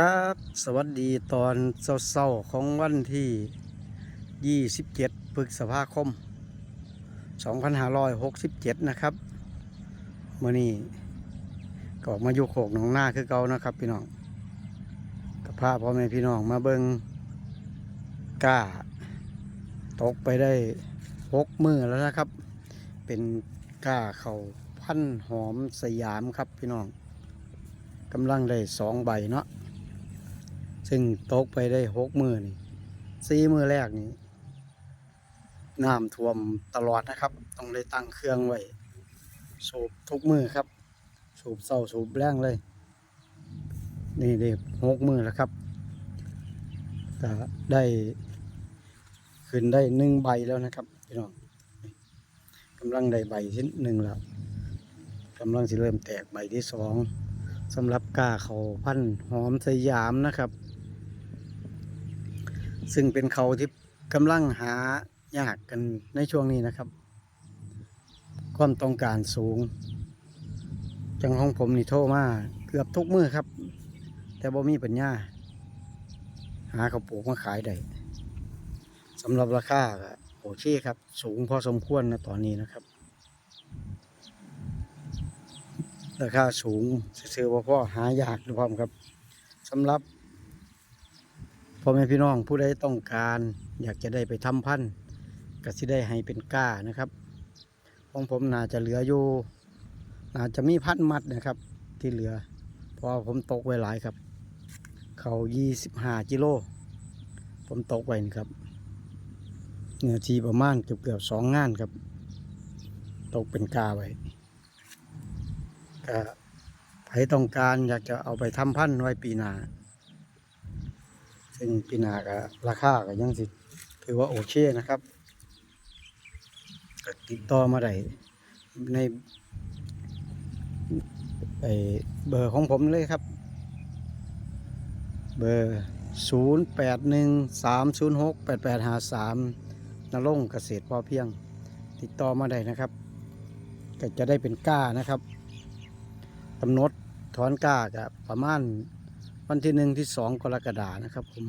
ครับสวัสดีตอนเศร้าๆของวันที่ 27พฤษภาคม 2567 นะครับเมื่อนี้ก็ออกมาอยู่โขกหนองหน้าคือเก่านะครับพี่น้องกับพาพ่อแม่พี่น้องมาเบิงกล้า ตกไปได้หกมือแล้วนะครับ เป็นกล้าเขาพันหอมสยามครับพี่น้องกำลังได้สองใบเนาะ ซึ่งตกไปได้หกมือนี่สี่มือแรกนี่น้ำท่วมตลอดนะครับ ต้องได้ตั้งเครื่องไว้ สูบทุกมือครับ สูบเศร้าสูบแรงเลย นี่ได้หกมือแล้วครับก็ได้ ขึ้นได้หนึ่งใบแล้วนะครับพี่น้องกำลังได้ใบที่หนึ่งแล้วกำลังสิเริ่มแตกใบที่สองสำหรับกาเขาพันหอมสยามนะครับ ซึ่งเป็นเขาที่กำลังหายากกันในช่วงนี้นะครับ ความต้องการสูง จังของผมนี่โทรมาเกือบทุกมือครับ แต่บ่มีปัญญาหาเขาปลูกมาขายได้สำหรับราคาก็โอเคครับ สูงพอสมควรนะตอนนี้นะครับ ราคาสูงซื้อๆว่าพ่อหายากด้วยความครับสำหรับ พ่อแม่พี่น้องผู้ใดต้องการอยากจะได้ไปทำพันธุ์ก็สิได้ให้เป็นก้านะครับ ของผมน่าจะเหลืออยู่น่าจะมีพันมัดนะครับ ที่เหลือเพราะผมตกไว้หลายครับ เขายี่สิบห้ากิโลผมตกไว้นครับเนื้อทีประมาณเกือบเกือบสองงานครับ ตกเป็นกาไว้ก็ใครต้องการอยากจะเอาไปทำพันธุ์ไว้ปีหน้า ซึ่งปีหนาก็ราคาก็ยังสิถือว่าโอเคนะครับติดต่อมาได้ในไอเบอร์ของผมเลยครับ เบอร์ 0 8 1 3 0 6 8 8 5 3นรงเกษตรพอเพียง ติดต่อมาได้นะครับ ก็จะได้เป็นก้านะครับกำหนดถอนก้าก็ประมาณ วันที่หนึ่งที่สองกรกฎานะครับผม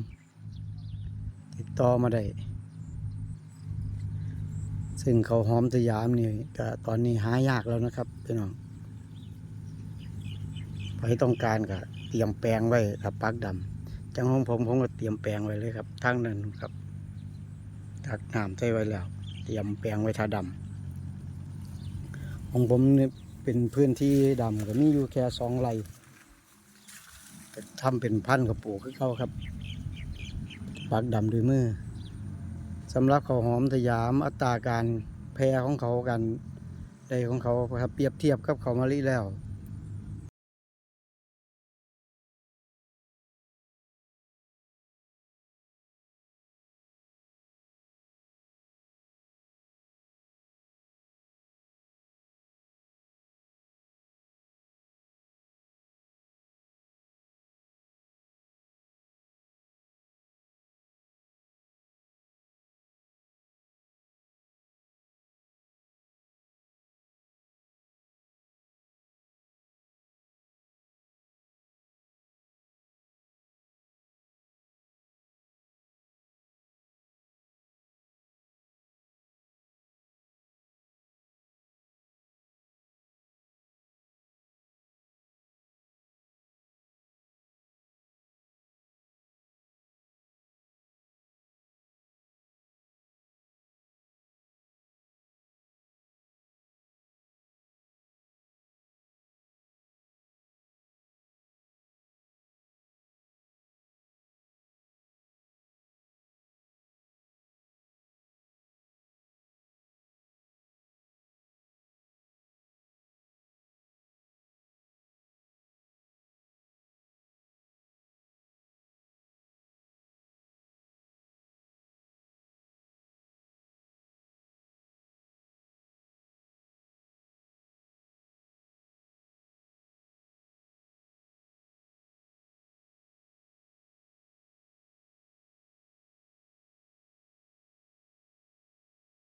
ติดต่อมาได้ ซึ่งเขาหอมสยามนี่ก็ตอนนี้หายากแล้วนะครับพี่น้องใครต้องการก็เตรียมแปลงไว้ครับปักดำจังของผมผมก็เตรียมแปลงไว้เลยครับทั้งนั้นครับตักน้ำใส่ไว้แล้ว เตรียมแปลงไว้ทาดำของผมนี่เป็นพื้นที่ดำก็มีอยู่แค่สองไร่ ทำเป็นพันกระปูกคือเขาครับ ปักดำด้วยมือสำหรับเขาหอมสยามอัตราการแพรของเขากันใดของเขาครับเปรียบเทียบกับเขามาลิแล้ว